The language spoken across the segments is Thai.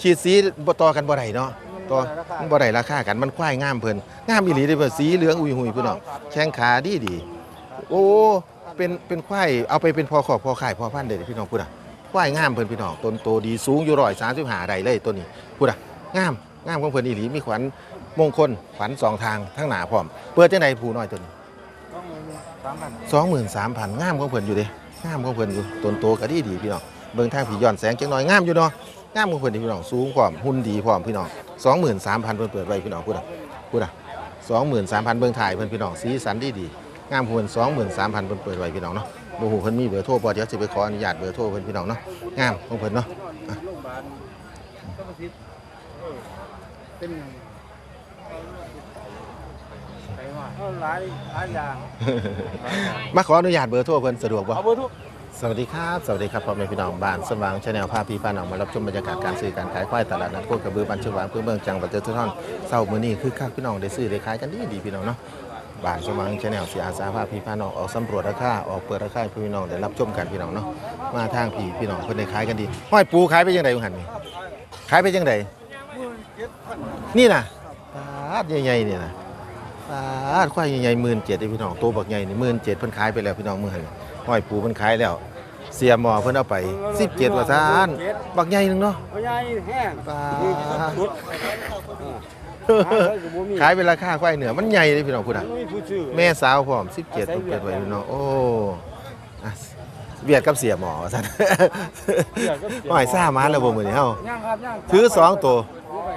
ฉีดสีบ่ต่อกันบ่ได้เนาะต่อมันบ่ได้ราคากันมันควายงามเพิ่นงามอีหลีเด้อเพิ่นสีเหลืองอุยหุยพี่น้องแข้งขาดีดีโอ้เป็นเป็นควายเอาไปเป็นพอขอบพอขายพอพันธุ์เด้พี่น้องพูดอะควายงามเพิ่นพี่น้องต้นโตดีสูงอยู่135ได้เลยตัวนี้พูดอะงามงามของเพิ่นอีหลีมีขวัญมงคลขวัญสองทางทั้งหน้าพร้อมเปิดจังไดผู้น้อยตัวนี้สองหมื่นสามพันงามของเพิ่นอยู่เดิงามของเพิ่นอยู่ต้นโตก็ดีดีพี่น้องเบิ่งทางผีย้อนแสงจังหน่อยงามอยู่เนาะ งามของเพิ่นนี่พี่น้องสูงพร้อมหุ่นดีพร้อมพี่น้องสองหมื่นสามพันเพิ่นเปิดไว้พี่น้องพูดอะพูดอะสองหมื่นสามพันเบิ่งถ่ายเพิ่นพี่น้องสีสันดีดีงามของเพิ่นสองหมื่นสามพันเพิ่นเปิดไว้พี่น้องเนาะบ่ฮู้เพิ่นมีเบอร์โทรบ่เดี๋ยวสิไปขออนุญาตเบอร์โทรเพิ่นพี่น้องเนาะงามของเพิ่นเนาะเป็นไปว่าหลายหลายอย่างมาขออนุญาตเบอร์โทรเพิ่นสะดวกบ่เอาเบอร์ทุก สวัสดีครับ สวัสดีครับพ่อแม่พี่น้องบ้านสว่างชาแนลพาพี่พาน้องมารับชมบรรยากาศการซื้อการขายควายตลาดนัดโคกระบือบันเชียงหวางเพื่อเมืองจังหวัดเจ้าท่อนเศร้ามื้อนี้คือคักพี่น้องได้ซื้อได้ขายกันดีดีพี่น้องเนาะบ้านสว่างชาแนลเสียอาสาพาพี่พาน้องออกสำรวจราคาออกเปิดราคาให้พี่น้องได้รับชมกันพี่น้องเนาะมาทางพี่พี่น้องเพิ่นได้ขายกันดีห้อยปูขายไปยังไงคุณหันนี่ขายไปยังไงนี่น่ะปาดใหญ่ๆเนี่ยนะปาดควายใหญ่ๆหมื่นเจ็ดพี่น้องตัวบักใหญ่นี่หมื่นเจ็ดเพิ่นขายไปแล้วพี่น้องมื้อหันห้อยปูเพิ่นขายแล้ว เสียหมอเพิ่นเอาไป17ว่าซานบักใหญ่หนึงเนาะเอาใหญ่แห้งปาสุดขายเป็นราคาควายเหนือมันใหญ่เลยพี่น้องคุณอะไม่ผู้ชื่อแม่สาวพร้อม 17เพิ่นเปิดไว้พี่น้องโอ้อะเวียดกับเสียหมอว่าซั่นหอยซ่ามาแล้วบ่มื้อนี้เฮาย่างครับย่างซื้อสองตัว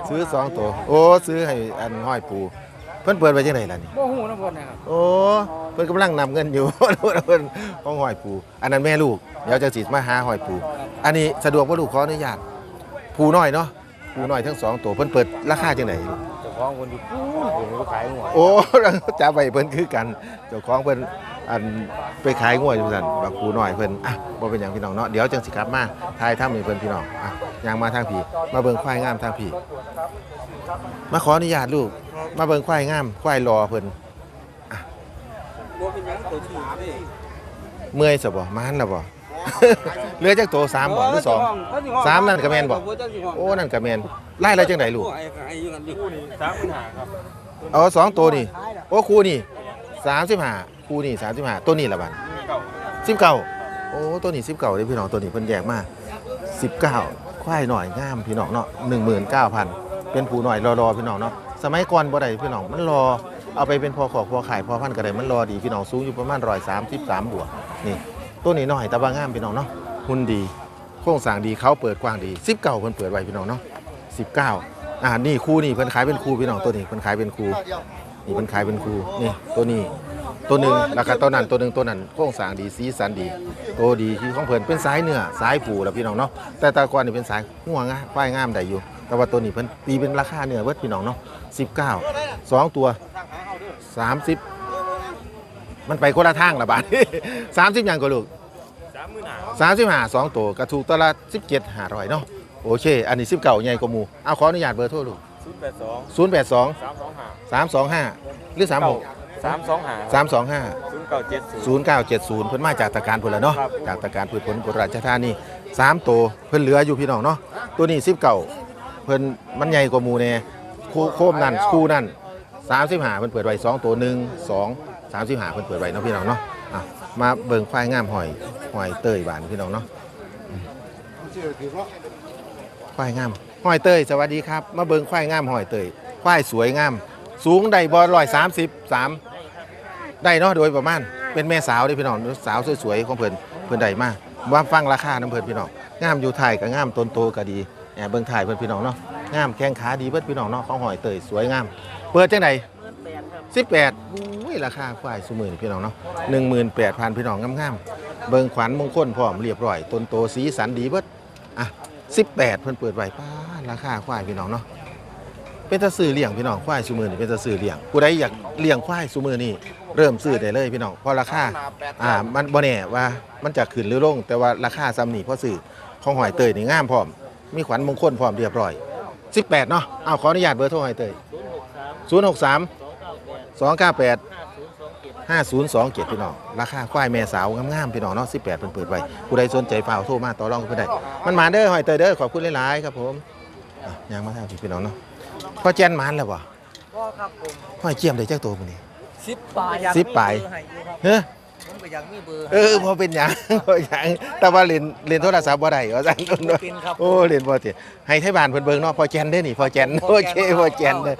ซื้อสองตัวโอ้ซื้อให้อันห้อยปูเพิ่นเปิดไว้จังไดล่ะนี่บ่หูน้ำคนนะครับโอ้เพิ่นกำลังนำเงินอยู่เพิ่นของห้อยปู อันนั้นแม่ลูก เดี๋ยวจะสิมาหาห้อยปูอันนี้สะดวกบ่ลูกขออนุญาตปูน้อยเนาะปูน้อยทั้งสองตัวเพิ่นเปิดราคาจังไดเจ้าของคนที่พูดผมก็ขายหัวโอ้จับไปเพิ่นคือกันเจ้าของเพิ่นอันไปขายงวยอยู่ซั่นบักปูน้อยเพิ่นอะบ่เป็นหยังพี่น้องเนาะเดี๋ยวจังสิกลับมาทายถ้ำให้เพิ่นพี่น้องอะย่างมาทางพี่มาเบิ่งควายงามทางพี่มาขออนุญาตลูก มาเบิ่งควายงามควายรอเพิ่นบ่เป็นหยังตัวที่นี่เมื่อยซะบ่มานแล้วบ่ เหลือจักโตสามบ่หรือสองสามนั่นก็แม่นบ่โอ้นั่นก็แม่นไล่แล้วจังไดลูกไอ้ไอ้อยู่กันอยู่นี่สามปัญหาครับเอาสองตัวนี่โอ้คู่นี่35คู่นี่35ตัวนี้ละบัดเก่าสิบเก้าโอ้ตัวนี้สิบเก้าเลยพี่น้องตัวนี้เพิ่นแยกมาสิบเก้าควายหน่อยงามพี่น้องเนาะหนึ่งหมื่นเก้าพันเป็นผู้หน่อยรอๆพี่น้องเนาะสมัยก่อนบ่ได้พี่น้องมันรอเอาไปเป็นพอขอกพอขายพอพันก็ได้มันรอดีพี่น้องสูงอยู่ประมาณร้อยสามสิบสามบวกนี่ ตัวนี้หน่อยแต่ว่างามพี่น้องเนาะหุ่นดี โครงสร้างดีเขาเปิดกว้างดีสิบเก้าเพิ่นเปิดไว้พี่น้องเนาะสิบเก้าอ่านี่คู่นี่เพิ่นขายเป็นคู่พี่น้องตัวนี้เพิ่นขายเป็นคู่นี่เพิ่นขายเป็นคู่นี่ตัวนี้ตัวหนึ่งราคาตัวนั้นตัวหนึ่งตัวนั้นโครงสร้างดีสีสันดี ตัวดีที่ของเพิ่นเป็นสายเนื้อสายผูแล้วพี่น้องเนาะแต่ตะกอนนี่เป็นสายหัวงาควายงามได้อยู่ แต่ว่าตัวนี้เพิ่นตีเป็นราคาเนื้อเบิดพี่น้องเนาะ19สองตัว30มั นไปคนละทางละบาท30อย่างก็ลูกสามหมื่นหา35สองตัวกระถูกตัวละ17 500เนาะโอเค อันนี้19ใหญ่กว่าหมู่เอาขออนุญาตเบอร์โทรลูกศูนย์แปดสอง082สามสองห้า325หรือ36สามสองห้า325ศูนย์เก้าเจ็ดศูนย์0970เพิ่นมาจากตะการพุ่นแล้วเนาะครับจากตะการพืชผลบุรีราชธานีสามตัวเพิ่นเหลืออยู่พี่น้องเนาะตัวนี้10เก่าเพิ่นมันใหญ่กว่าหมู่แน่คู่โคมนั่นคู่นั่น35เพิ่นเปิดไว้สองตัวหนึ่งสอง 35เพิ่นเปิดไว้เนาะพี่น้องเนาะอะมาเบิ่งควายงามหอยหอยเต้ยบานพี่น้องเนาะควายงามหอยเตยสวัสดีครับ มาเบิ่งควายงามหอยเตยควายสวยงาม สูงได้บ่133ได้เนาะโดยประมาณเป็นแม่สาวด้พี่น้องสาวสวยๆของเพิ่นเพิ่นได้มาว่าฟังราคาน้ำเพิ่นพี่น้องงามอยู่ไทยก็งามต้นโตก็ดีแอบเบิ่งถ่ายเพิ่นพี่น้องเนาะงามแข้งขาดีเบิดพี่น้องเนาะของหอยเตยสวยงาม เปิดจังไหน ด18อุ้ยราคาควายสุมื่นพี่น้องเนาะ18,000พี่น้องงามๆ เบิงขวัญมงคลพร้อมเรียบร้อย ต้นโตสีสันดีเบิดอะ18เพิ่นเปิดไว้ป้าราคาควายพี่น้องเนาะเป็นตะซื้อเลี้ยงพี่น้องควายซูมือนี่เป็นตะซื้อเลี้ยงผู้ใดอยากเลี้ยงควายซูมือนี่เริ่มซื้อได้เลยพี่น้องเพราะราคาอ่ามันบ่แน่ว่ามันจะขึ้นหรือลง แต่ว่าราคาซ้ำนี่พอซื้อของหอยเตยนี่งามพร้อม มีขวัญมงคลพร้อมเรียบร้อย 18 เนาะเอาขออนุญาตเบอร์โทรหอยเตย063 298 5027พี่น้องราคาควายแม่สาวงามๆพี่น้องเนาะ18เพิ่นเปิดไว้ผู้ใดสนใจฝากโทรมาต่อรองกันได้มันมาเด้อหอยเตยเด้อขอบคุณหลายๆครับผมอะยางมาทางพี่พี่น้องเนาะพ่อแจนหมานแล้วบ่ก็ครับผมห้อยเจียมได้จักตัวมื้อนี้สิบปลายสิบปลายเฮ้อ ผมก็อยากมีเบอร์เออพอเป็นหยังบ่หยังแต่ว่าเล่นเล่นโทรศัพท์บ่ได้ว่าซั่นเป็นครับโอ้เล่นบ่ติให้ไทบ้านเพิ่นเบิ่งเนาะพ่อแจนเด้อนี่พ่อแจนโอเคพ่อแจนเด้อ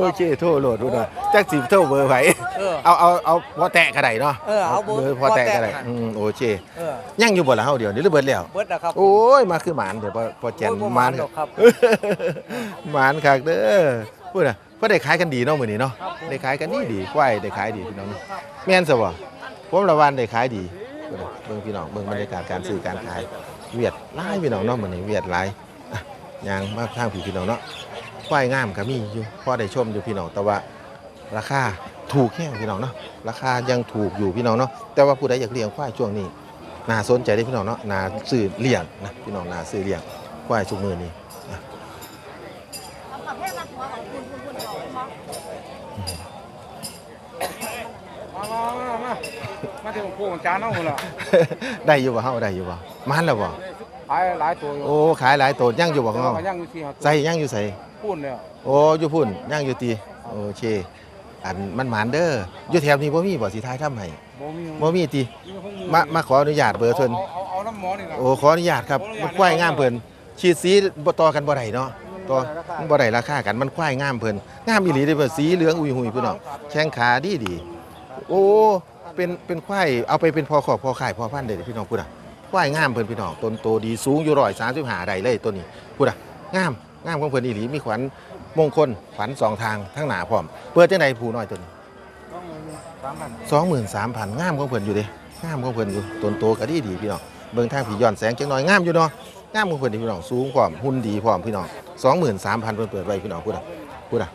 โอเคโทรโหลดดูหน่อยจักสิโทรเบอร์ไผเออเอาเอาเอาบ่แตะก็ได้เนาะเออเอาเบอร์พอแตะก็ได้พอแตะอืมโอเคเออยังอยู่บ่ล่ะเฮาเดี๋ยวนี้หรือเบิดแล้วเบิดนะครับโอ้ยมาคือหมานเดี๋ยวพอพอแจนโอ้ยบ่หหมามานนหรอกครับหมานคักเด้อพูดน่ะเพิ่นได้ขายกันดีเนาะมื้อนี้เนาะครับผมได้ขายกันดีดีควายได้ขายดีพี่น้องแม่นซะบ่ ผมละวันได้ขายดีเบิ่งเบิ่งพี่น้องเบิ่งบรรยากาศการซื้อการขาย เวียดหลายพี่น้องเนาะมื้อนี้เวียดหลายอ่ยางมาทางพี่พี่น้องเนาะควายงามก็มีอยู่พอได้ชมอยู่พี่น้องแต่ว่าราคาถูกแค่พี่น้องเนาะราคายังถูกอยู่พี่น้องเนาะแต่ว่าผู้ใดอยากเลี้ยงควายช่วงนี้น่าสนใจได้พี่น้องเนาะน่าซื้อเลี้ยงนะพี่น้องน่าซื้อเลี้ยงควายชุกมือนี้นะ ประเภทรักหัวของคุณคุณคุณบอกมั้ง มามามา มาถึงโค้งจานเอาหมดละได้อยู่บ่เฮาได้อยู่บ่มันแล้วบ่ขายหลายตัวอยู่โอ้ขายหลายโตดย่างอยู่บ่ของเฮาก็ยังอยู่สี่ห้าตัวใส่ย่างอยู่ใส่พูดเนี่ยโอ้อยู่พุ่นย่างอยู่ตีโอเคอันมันหมานเด้ออยู่แถวนี้บ่มีบ่สิทายทำให้บ่มีบ่มีติมามาขออนุญาตเบอร์เพิ่นเอาเอาเอาน้ำหมอนี่ล่ะโอ้ขออนุญาตครับมันควายงามเพิ่นฉีดสีบ่ต่อกันบ่ได้เนาะต่อมันบ่ได้ราคากันมันควายงามเพิ่นงามอีหลีเด้อเพิ่นสีเหลืองอุยหุยพุ่นเนาะแข้งขาดีดีโอ้ เป็นเป็นควายเอาไปเป็นพอขอบพอขายพอพันธุ์เด้อพี่น้องพุ่นน่ะควายงามเพิ่นพี่น้องต้นโตดีสูงอยู่135ได้เลยตัวนี้พุ่นน่ะงามงามของเพิ่นอีหลีมีขวัญมงคลขวัญสองทางทั้งหน้าพร้อมเปิดจังไดผู้น้อยตัวนี้สามพันสองหมื่นสามพันงามของเพิ่นอยู่เด้งามของเพิ่นอยู่ต้นโตก็ดีดีพี่น้องเบิ่งทางผีย้อนแสงจังหน่อยงามอยู่เนาะงามของเพิ่นนี่พี่น้องสูงพร้อมหุ่นดีพร้อมพี่น้องสองหมื่นสามพันเพิ่นเปิดไว้พี่น้องพูดอะพูดอะ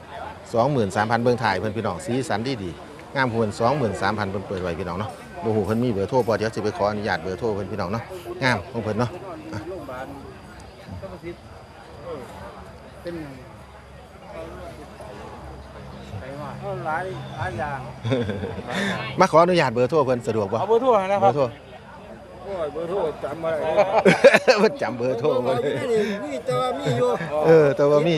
สองหมื่นสามพันเบิ่งถ่ายเพิ่นพี่น้องสีสันดีดี งามของเพิ่นสองหมื่นสามพันเพิ่นเปิดไว้พี่น้องเนาะบ่ฮู้เพิ่นมีเบอร์โทรบ่เดี๋ยวสิไปขออนุญาตเบอร์โทรเพิ่นพี่น้องเนาะงามของเพิ่นเนาะโรงพยาบาลก็ประสิทธิ์เออเป็นไปว่าเอาหลายหลายอย่างมาขออนุญาตเบอร์โทรเพิ่นสะดวกบ่เอาเบอร์โทรให้นะคเบรัอบร์โทรโอ้ยเบอร์โทรจำบ่ได้เพิ่นจำเบอร์โทรบ่ได้มีแต่ว่ามีอยู่เออแต่ว่ามี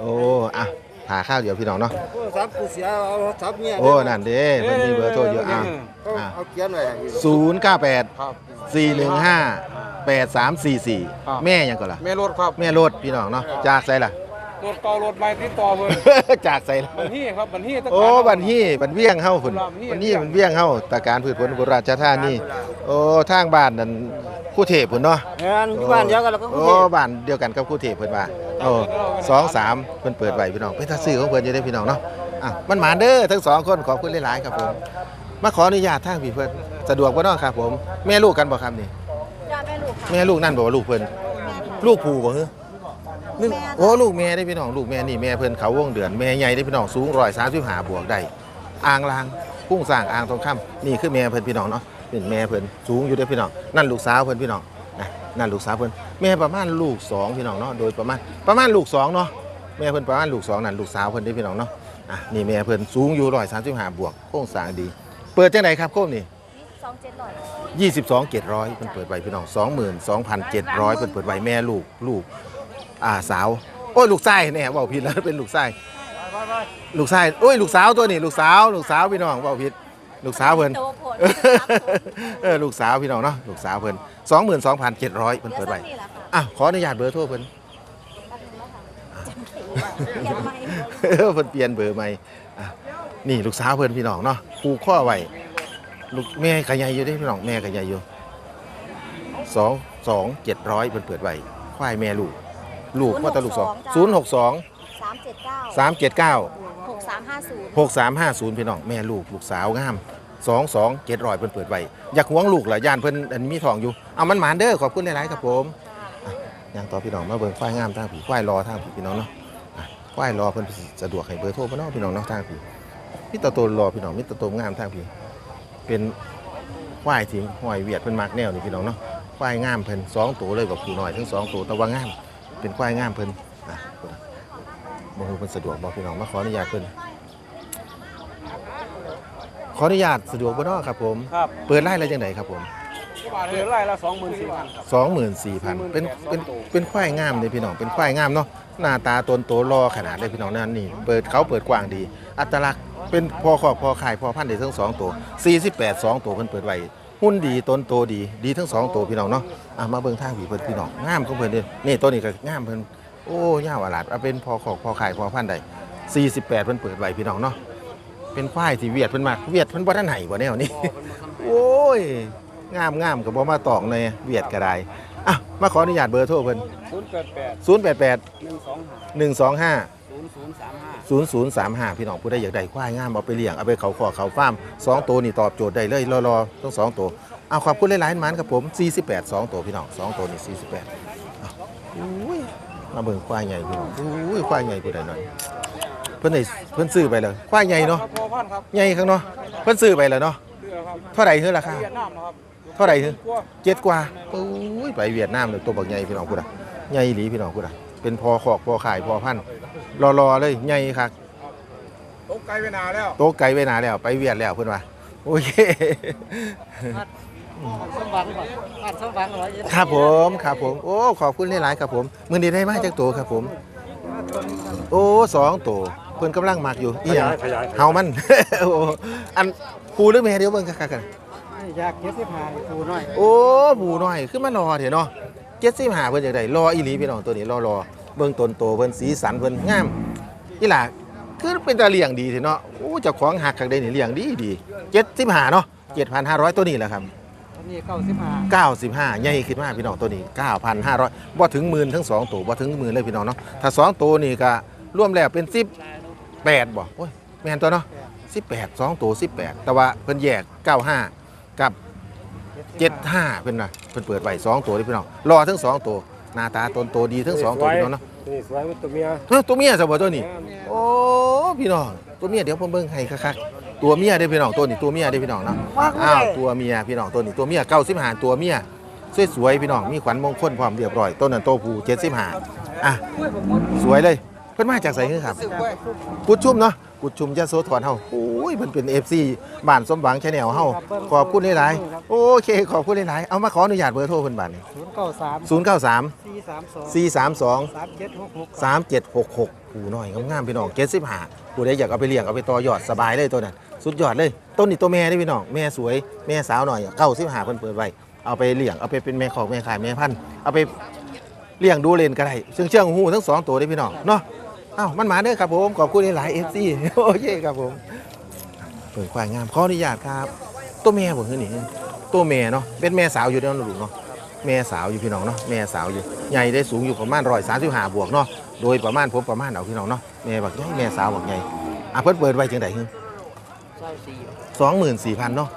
โอ้อะ หาข้าวเดี๋ยวพี่น้องเนาะโทรศัพท์กูเสียเอาโทรศัพท์เมียโอ้นั่นเด้มันมีเบอร์โทรอยู่อะเขาอะเอาเขียนไว้ศูนย์เก้าแปดครับ สี่หนึ่งห้าแปดสามสี่สี่ครับแม่ยังก่อนล่ะ แม่รถครับ แม่รถพี่น้องเนาะจากใส่ล่ะ รถเก่ารถใหม่ติดต่อเพิ่นจากใส่ล่ะบันที่ครับบันที่ตะการโอ้บันฮี่บันเวียงเฮาพุ่นบันฮี่บันฮี่บันเวียงเฮาตะการพืชผลอุบลราชธานีโอ้ทางบ้านนั่นคู่เทพพุ่นเนาะงานอยู่บ้านเดียวกันแล้วก็โอ้บ้านเดียวกันกับคู่เทพเพิ่นว่าโอ้สองสามเพิ่นเปิดไว้พี่น้องเป็นตาซื้อของเพิ่นอยู่ได้อพี่น้องเนาะอะมันหมานเด้อทั้งสองคนขอบคุณหลายๆครับผมมาขออนุญาตทางพี่เพิ่นสะดวกบ่เนาะครับผมแม่ลูกกันบ่ครับนี่ยาแม่ลูกค่ะแม่ลูกนั่นบอกว่าลูกเพิ่นลูกผูบ่ฮะนึ่งโอ้ลูกแม่ได้พี่น้องลูกแม่นี่แม่เพิ่นเขาวงเดือนแม่ใหญ่ได้พี่น้องสูง135บวกได้อ่างลางพุ่งสร้างอ่างทองคำนี่คือแม่เพิ่นพี่น้องเนาะเป็นแม่เพิ่นสูงอยู่ได้อพี่น้องนั่นลูกสาวเพิ่นพี่น้องนะนั่นลูกสาวเพิ่นแม่ประมาณลูกสองพี่น้องเนาะโดยประมาณประมาณลูกสองเนาะแม่เพิ่นประมาณลูกสองนั่นลูกสาวเพิ่นได้อพี่น้องเนาะอะนี่แม่เพิ่นสูงอยู่135บวกโครงสร้างดี เปิดจังไดครับโคมนี่สองเจ็ดร้อย22 700เพิ่นเปิดไว้พี่น้อง22,700เพิ่นเปิดไว้แม่ลูกลูก อ่าสาว โอ้ยลูกชายแน่เว้าผิดแล้วเป็นลูกชายลูกชายโอ้ยลูกสาวตัวนี้ลูกสาว ลูกสาวพี่น้องเว้าผิด ลูกสาวเพิ่นโตผลเออลูกสาวพี่น้องเนาะลูกสาวเพิ่น22,700เพิ่นเปิดไว้อะขออนุญาตเบอร์โทรเพิ่นยังไม่เออเพิ่นเปลี่ยนเบอร์ใหม่อะนี่ลูกสาวเพิ่นพี่น้องเนาะผูกข้อไว้ลูกแม่ก็ใหญ่อยู่เด้พี่น้องแม่ก็ใหญ่อยู่สองสองเจ็ดร้อยเพิ่นเปิดไว้ควายแม่ลูก ลูกว่าแตลูกสองศูนย์หกสองสามเจ็ดเก้าสามเจ็ดเก้าหกสามห้าศูนย์หกสามห้าศูนย์พี่น้องแม่ลูกลูกสาวงามสองสองเจ็ดร้อยเพิ่นเปิดไว้อยากหวงลูกเหรอยานเพิ่นอันมีทองอยู่เอามันหมานเด้อขอบคุณหลายๆครับผมอะยังต่อพี่น้องมาเบิ่งควายงามทางผีควายรอทางผีพี่น้องเนาะอะควายรอเพิ่นสิสะดวกให้เบอร์โทรพี่น้องพี่น้องเนาะทางผีมิตรโตรอพี่น้องมิตรโตงามทางผีเป็นควายที่ห้อยเวียดเพิ่นมักแนวนี่พี่น้องเนาะควายงามเพิ่นสองตัวเลยกับผู้น้อยทั้งสองตัวแต่ว่างาม เป็นควายงามเพิ่นอะบ่ฮู้เพิ่นสะดวกบ่พี่น้องมาขออนุญาตเพิ่นขออนุญาตสะดวกบ่เนาะครับ ผม ครับ เปิดไล่อะไรจังไดครับผมโเดือนไร่ละสองหมื่นสี่พันครับสองหมื่นสี่พันเป็นเป็นเป็นควายงามเลยพี่น้อง เป็นควายงามเนาะ หน้าตาตนโตรอขนาดเลยพี่น้องนั่นนี่ เปิดเขาเปิดกว้างดี อัตลักษณ์เป็นพอขอบพอขายพอพันธุ์ได้ทั้งสองตัว48 2ตัวเพิ่นเปิดไว้ หุ้นดีต้นโตดีดีทั้งสองตัวพี่น้องเนาะะมาเบิ่งทางผีเพิ่นพี่น้องงามของเพิ่นเด่นี่ตัวนี้ก็งามเพิ่นโอ้ยาวอลาดเอาเป็นพอขอกพอขายพอพันใด48เพิ่นเปิดใบพี่น้องเนาะเป็นควายที่เวียดเพิ่นมากเวียดเพิ่นบ่ทันไหนบ่แนวนี้โอ้ยงามงามกับบ่มาตอกในเวียดก็ได้อะมาขออนุญาตเบอร์โทรเพิ่น088 088 125 125 0035 0035 พี่น้องผู้ใดอยากได้ควายงามเอาไปเลี้ยงเอาไปเขาขอเขาฟาร์มสองตัวนี่ตอบโจทย์ได้เลยรอๆทั้งสองตัวเอาขอบคุณหลายๆหมันครับผม 48 2 ตัวพี่น้องสองตัวนี่ 48อะอุ้ยมาเบิ่งควายใหญ่พี่น้องอุ้ยควายใหญ่ผู้ใดหน่อยเพิ่นได้เพิ่นซื้อไปเลยควายใหญ่เนาะครับพอพันครับใหญ่ข้างเนาะเพิ่นซื้อไปแล้วเนาะเรือครับเท่าไหร่คือราคาเวียดนามนะครับเท่าไหร่คือกลัวเจ็ดกว่าโอ้ยไปเวียดนามเลยตัวบักใหญ่พี่น้องพูดอะใหญ่อีหลีพี่น้องพูดอะ เป็นพอขอกพอขายพอพันธุ์รอๆเลยใหญ่ครับตกไกลไปนานแล้วโต๊ะไกลไปหนาแล้ว ไปเวียดแล้วเพื่อนว่าโอเคสมบังก่อนบ้านสมบังร้อยเอ็ดครับผมครับผม โอ้ขอบคุณหลายๆครับผมมือนี้ได้มาจากตัวครับผม โอ้สองตัวเพื่อนกำลังมักอยู่อีหยังเฮามัน โอ้อันปูหรือแม่เดี๋ยวเบิ่งคักๆกันอยากเก็บที่ผ่านครูน้อยโอ้ผูน้อยขึ้นมารอเถอะเนาะ เจ็ดสิบห้าเพิ่นจากไดรออีหลีพี่น้องตัวนี้รอรอเบิ่งต้นโตเพิ่นสีสันเพิ่นงามอีหล่ะคือเป็นตาเลี้ยงดีเถอะเนาะโอ้เจ้าของหักคักได้นี่เลี้ยงดีดีเจ็ดสิบห้าเนาะเจ็ดพันห้าร้อยตัวนี้แหละครับอันนี้เก้าสิบห้าเก้าสิบห้าใหญ่ขึ้นมาพี่น้องตัวนี้เก้าพันห้าร้อยบ่ถึงหมื่นทั้งสองตัวบ่ถึงหมื่นเลยพี่น้องเนาะถ้าสองตัวนี่ก็รวมแล้วเป็นสิบแปดบ่โอ้ยแม่นตัวเนาะสิบแปดสองตัวสิบแปดแต่ว่าเพิ่นแยกเก้าห้ากับ เจ็ดห้าเพิ่นน่ะเพิ่นเปิดไว้สองตัวนี่พี่น้องรอทั้งสองตัวหน้าตาตนโตดีทั้งสองตัวพี่น้องเนาะนี่สวยตัวเมียเอ้าตัวเมียซะบ่ตัวนี้ โอ้พี่น้องตัวเมียเดี๋ยวผมเบิ่งให้คักๆตัวเมียเด้อพี่น้องตัวนี้ตัวเมียเด้อพี่น้องเนาะอ้าวตัวเมียพี่น้องตัวนี้ตัวเมีย95ตัวเมียสวยๆพี่น้องมีขวัญมงคลพร้อมเรียบร้อยต้นนั้นโตผู้75อะสวยเลยเพิ่นมาจากไสคือครับกุดชุมเนาะ กุดชุมยะโสธรเฮาโอ้ยมันเป็น FC บ้านสมหวังแชนแนลเฮาขอบคุณหลายๆโอเคขอบคุณหลายๆเอามาขออนุญาตเบอร์โทรเพิ่นบัดนี้ศูนย์เก้าสาม093สี่สามสอง432 สามเจ็ดหกหก3766ผู้น้อยงามๆพี่น้อง75ผู้ใดอยากเอาไปเลี้ยงเอาไปต่อยอดสบายเลยตัวนั้นสุดยอดเลย ต้นนี้ตัวแม่เด้อพี่น้องแม่สวยแม่สาวหน่อย95เพิ่นเปิดไว้เอาไปเลี้ยงเอาไปเป็นแม่ของแม่ขายแม่พันธุ์เอาไป เลี้ยงดูเล่นก็ได้ซึ่งเชื่องหูทั้งสองตัวเด้อพี่น้องเนาะ อ้าวมันมาเด้อครับผมขอบคุณหลายๆ FC โอเคครับผมเปิดควายงามขออนุญาตครับ ตัวแม่บ่คือนี่ตัวแม่เนาะเป็นแม่สาวอยู่เด้อเนาะลูเนาะแม่สาวอยู่พี่น้องเนาะแม่สาวอยู่ใหญ่ได้สูงอยู่ประมาณ135บบวกเนาะโดยประมาณผมประมาณเอาพี่น้องเนาะแม่บักใหญ่แม่สาวบักใหญ่อะเพิ่นเปิดไว้จังได๋ฮึเก้าสี่24,000เนาะ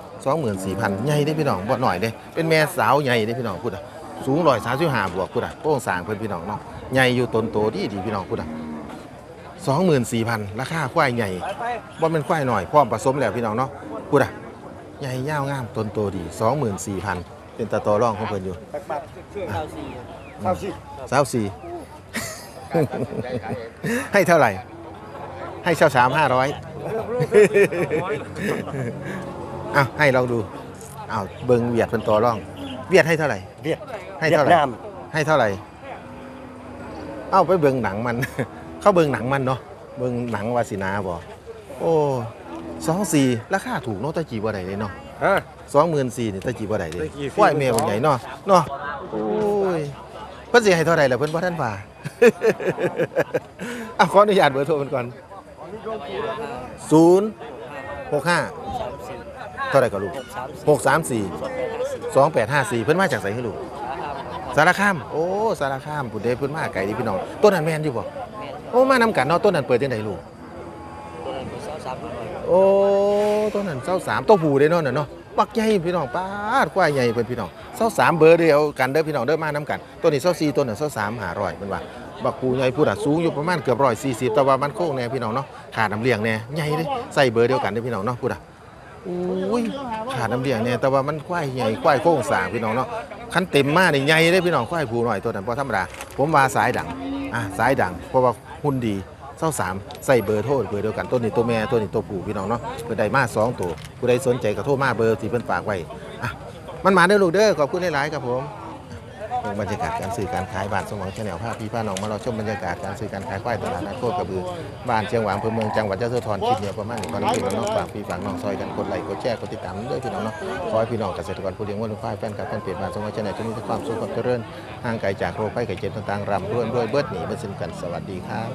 24,000ใหญ่ได้พี่น้องบ่น้อยเด้เป็นแม่สาวใหญ่ได้พี่น้องพูดอะสูง135บบวกพูดอะโป้งสางเพิ่นพี่น้องเนาะใหญ่อยู่ต้นโตดีดีพี่น้องพูดอะ 24,000ราคาควายใหญ่ไปไปว่าเป็นควายหน่อยพร้อมผสมแล้วพี่น้องเนาะพูดอะใหญ่ยาวงามต้นโตดี 24,000 เป็นตาตอร่องของเพิ่นอยู่ตักปัดเก้าสี่ข้าวสิสาวสี่ให้เท่าไหร่ ให้เช่าสามห้าร้อยอ้าวให้ลองดูอ้าวเบิงเวียดเพิ่นต่อร่อง เวียดให้เท่าไหร่ เวียดให้เท่าไหร่เวียดนามให้เท่าไหร่ เอ้าไปเบิงหนังมัน เข้าเบิงหนังมันเนาะเบิงหนังวาสินาบ่โอ้สองสี่ราคาถูกเนาะตะจีบ่ได้เลยเนาะฮะ สองหมื่นสี่นี่ตะจีบ่ได้เลยตะกี้ฟรีควายแม่บ่ใหญ่เนาะเนาะโอ้ยเพิ่นสิให้เท่าใดล่ะเพิ่นบ่ทันว่า อะขออนุญาตเบอร์โทรเพิ่นก่อน0 65สามสี่เท่าไหร่ก็ลูกสามสี่634สองแปดห้าสี่2854เพิ่นมาจากไสให้ลูก สาขาสารคาม โอ้ สารคามพุ่นเด้เพิ่นมาไกลดิพี่น้อง ต้นนั้นแม่นอยู่บ่แม่น โอ้มานำกันเนาะต้นนั้นเปิดจังไดลูกตัวนั้นเป็นสาวสามหน่อยโอ้ต้นนั้นเศร้าสามตัวผู้เด้เนาะน่ะเนาะบักใหญ่พี่น้องป้าดควายใหญ่เพิ่นพี่น้องเศร้าสามเบอร์เดียวกันเด้อพี่น้องเด้อมานํกันตัวนี้เศร้าสี่ตัวนั้นเศร้าสามหาร้อยเพิ่นว่าบักปูใหญ่พูดอะสูงอยู่ประมาณเกือบร้อยสี่สิบแต่ว่ามันโค้งแน่พี่น้องเนาะขาดน้ำเลี้ยงแน่ใหญ่เด้ใส่เบอร์เดียวกันเด้อพี่น้องเนาะพูดอะอุ้ยขาดน้ำเลี้ยงแน่แต่ว่ามันควายใหญ่ควายโค้งสร้างพี่น้องเนาะคันเต็มมานี่ใหญ่เด้อพี่น้องควายผูหน่อยตัวนั้นบ่ธรรมดาผมว่าสายดังอะสายดังเพราะว่า หุ่นดีเศร้าสามใส่เบอร์โทรเบอร์เดียวกันตัวนี้ตัวแม่ตัวนี้ตัวผู้พี่น้องเนาะเพื่อใดมาสองตัวผู้ใดสนใจก็โทรมาเบอร์ที่เพิ่นฝากไว้อะมันมาเด้อลูกเด้อขอบคุณหลายๆครับผม เรื่องบรรยากาศการสื่อการขายบ้านสมองชาแนลภาพพี่พาน้องมาเราชมบรรยากาศการสื่อการขายควายตลาดนัดโคกระบือบ้านเชียงหวางอำเภอเมืองจังหวัดยะโสธรคลิปเดียวประมาณนี้ก่อนเราพี่น้องฝากพี่ฝากน้องซอยกันกดไลค์กดแชร์กดติดตามด้วยพี่น้องเนาะขอให้พี่น้องเกษตรกรผู้เลี้ยงวัวเลี้ยงควายแฟนกับแฟนเพจบ้านสมองชาแนลจะมีแต่ความสุขความเจริญห่างไกลจากโรคภัยไข้เจ็บต่างๆรำรวยด้วยเบิดหนีเบิดสิ้นกันสวัสดีครับ